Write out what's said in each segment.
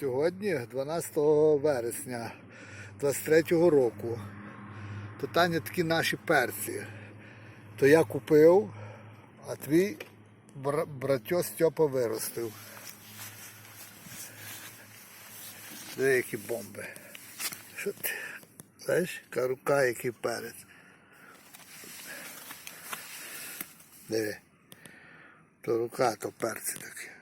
Сьогодні, 12 вересня 23 року, то Таня такі наші перці. То я купив, а твій братьо Стьопа виростив. Диви, які бомби. Що ти? Знаєш, яка рука, який перець. Диви. То рука, то перці такі.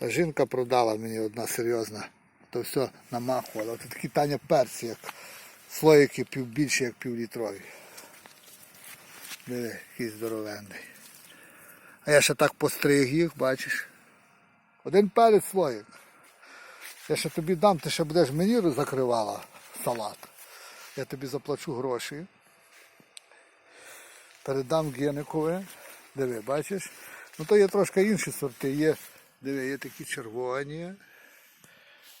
Та жінка продала мені одна серйозна. То все намахувала. Це такі Таня перці, як слоїки пів більші, як півлітрові. Диви, який здоровенний. А я ще так постриг їх, бачиш. Один перець слоїк. Я ще тобі дам, ти ще будеш мені закривала салат. Я тобі заплачу гроші. Передам Геникові. Диви, бачиш? Ну то є трошки інші сорти. Є, диви, є такі червоні.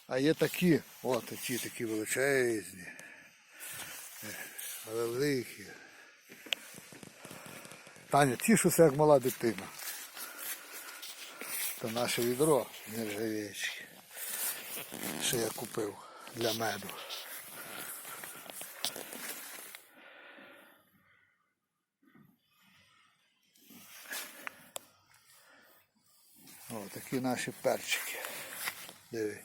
А є такі, от ті такі величезні. Великі. Таня, тішуся, як мала дитина. Це наше відро нержавіюче, що я купив для меду. О, такі наші перчики. Диви.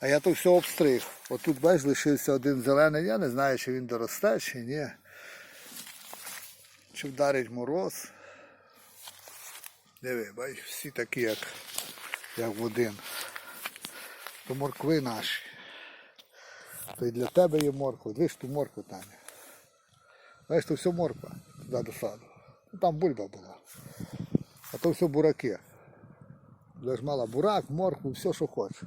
А я то все обстриг. Отут, бачиш, лишився один зелений. Я не знаю, чи він доросте, чи ні. Чи вдарить мороз. Диви, бачиш, всі такі, як, як в один. То моркви наші. То і для тебе є морква. Дивиш ту моркву, Таня. Бачиш, то все морква туди до саду. Там бульба була. А то все бураки. Ж мала бурак, моркву, все, що хочеш.